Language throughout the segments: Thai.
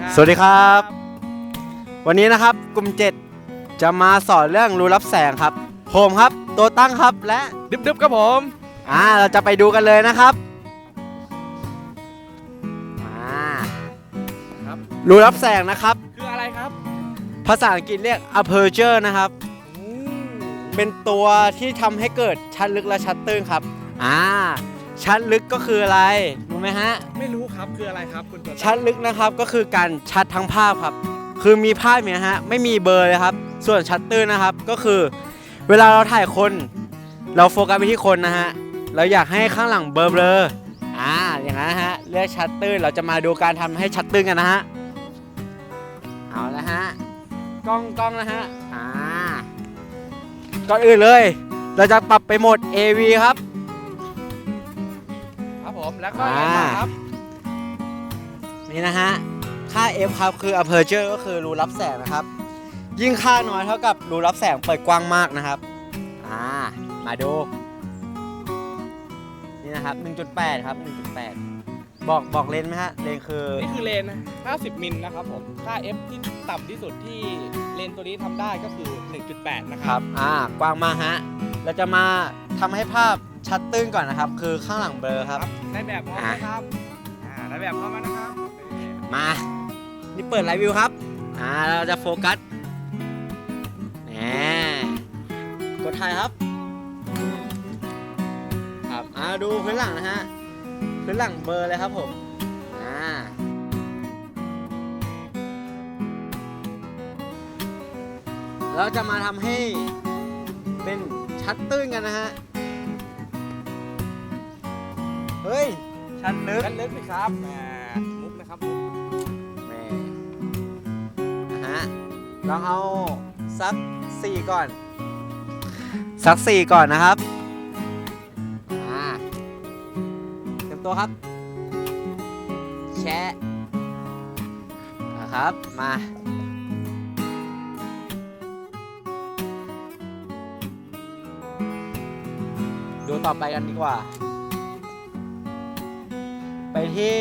ครับสวัสดีครับ วันนี้นะครับกลุ่ม 7 จะมาสอนเรื่องรูรับแสงครับ ผมครับตัวตั้งครับและดึบๆครับผมอ่าเราจะไปดูกันเลยนะครับอ่าครับ รูรับแสงนะครับ คืออะไรครับภาษาอังกฤษเรียก aperture นะครับ เป็นตัวที่ทำให้เกิดชัดลึกและชัดตื้นครับอ่า ชัดลึกก็คืออะไรรู้ไหมฮะ ไม่รู้ครับคืออะไรครับคุณตัวชัดลึกนะครับก็คือการชัดทั้งภาพครับ คือมีภาพเนี่ยฮะไม่มีเบลอร์เลยครับ ส่วนชัดตื้นนะครับก็คือ เวลาเราถ่ายคน เราโฟกัสไปที่คนนะฮะเราอยากให้ข้างหลังเบลอเบลออ่าอย่างนั้นนะฮะเลือกชัดตื้นเราจะมาดูการทำให้ชัดตื้นกันนะฮะเอาละฮะกล้องกล้องนะฮะอ่าก่อนอื่นเลย เราจะปรับไปโหมด AV ครับครับผม แล้วก็ยังไงต่อครับ นี่นะฮะ ค่า f ครับคือ aperture ก็คือรูรับแสงนะครับ ยิ่งค่าน้อยเท่ากับรูรับแสงเปิดกว้างมากนะครับ อ่า มาดู นี่นะครับ 1.8 ครับ 1.8 บอกบอกเลนส์ไหมฮะ เลนส์คือ นี่คือเลนนะ50 มิลนะครับผม ค่า f ที่ต่ำที่สุดที่เลนตัวนี้ทำได้ก็คือ 1.8 นะคครัรับบอ่า กว้างมากฮะ เราจะมาทำให้ภาพชัดตื้นก่อนนะครับ คือข้างหลังเบลอครับได้แบบพร้อมนะครับอ่าได้แบบพร้อมแล้วนะครับโอเคมา นี่เปิดไลฟ์วิวครับ อ่า เราจะโฟกัสแหมกดถ่ายครับ ครับ อ่า ดูพื้นหลังนะฮะ พื้นหลังเบลอร์เลยครับผม อ่า เราจะมาทำให้เป็นชัดตื้นกันนะฮะ เฮ้ยชัดลึกกันลึกสิครับแหมมุกนะครับมุกแหม่นะฮะลองเอาสักสี่ก่อน สักสี่ก่อนนะครับอ่าเต็มตัวครับ แชะนะครับมาดูต่อไปกันดีกว่า ไปที่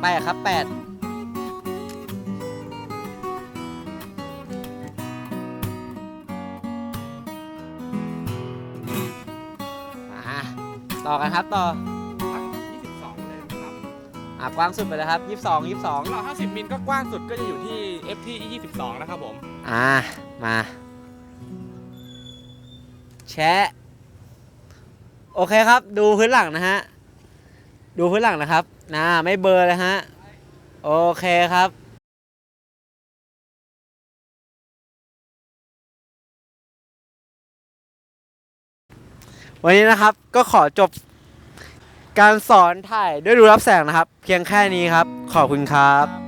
แปดครับแปดอะต่อกันครับต่อทั้ง22เลยนะครับอะกว้างสุดไปเลยครับ22 22ของเรา50มิลก็กว้างสุดก็จะอยู่ที่ f ที่22นะครับผม อ่ามาแชะโอเคครับ ดูพื้นหลังนะฮะ ดูพื้นหลังนะครับนะไม่เบอร์เลยฮะ โอเคครับวันนี้นะครับก็ขอจบการสอนถ่ายด้วยรูรับแสงนะครับ เพียงแค่นี้ครับ ขอบคุณครับ